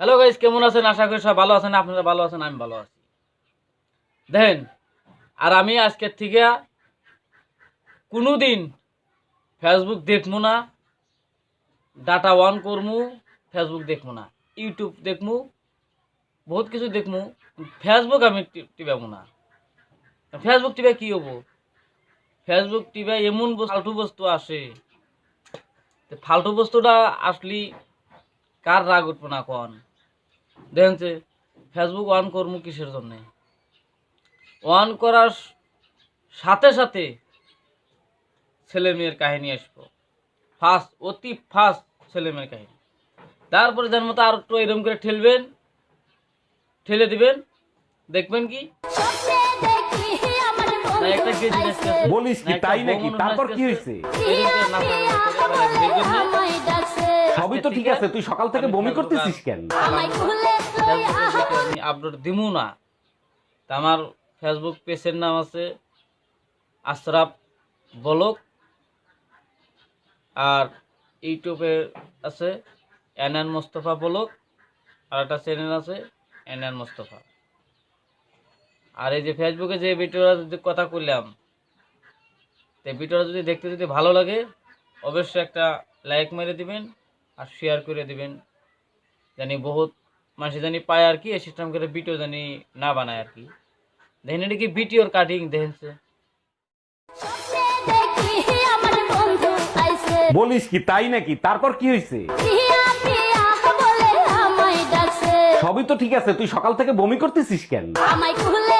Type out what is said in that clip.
Hello guys কেমন আছেন? আশা করি সব ভালো আছেন, আপনারা ভালো আছেন, আমি ভালো আছি। দেখেন, আর আমি আজকের থেকে কোনো দিন ফেসবুক দেখব না ডাটা অন করমু ফেসবুক দেখব না ইউটিউব দেখমু বহুত কিছু দেখমু ফেসবুক আমি টিপাবো না। ফেসবুক টিপে কি হব? ফেসবুক টিপে এমন ফালতু বস্তু আসে ফালতু বস্তুটা আসলি কার রাগ উঠবো না কন? দেখেন যে ফেসবুক অন করব কিসের জন্যে অন করার সাথে সাথে ছেলে মেয়ের কাহিনী আসব ফার্স্ট অতি ফার্স্ট ছেলে মেয়ের কাহিনী তারপরে যার মতো আর একটু এরকম করে ঠেলবেন ঠেলে দিবেন দেখবেন কি? বলিস কি তাই নাকি তারপর কি হয়েছে সবই তো ঠিক আছে তুই সকাল থেকে বমি ফেসবুক করতেছিস কেন? আমি আপলোড দিমু না। তা আমার ফেসবুক পেজের নাম আছে আশরাফ বলক আর ইউটিউবে আছে এন এন মোস্তফা বলক আর একটা চ্যানেল আছে এন এন মোস্তফা। আর এই যে ফেসবুকে যে ভিডিওটা যদি কথা করলাম তো ভিডিওটা যদি দেখতে যদি ভালো লাগে অবশ্যই একটা লাইক মেরে দিবেন। আর শেয়ার করে দিবেন। জানি বহুত মানুষ জানি পায় আর কি সিস্টেম করে ভিডিও জানি না বানায় আর কি। দেখেন এটা কি ভিডিওর কাটিং দেখেন সে বলিস কি তাই নাকি? তারপর কি হয়েছে সবই তো ঠিক আছে তুই সকাল থেকে বমি করতেছিস কেন? আমায় খুলে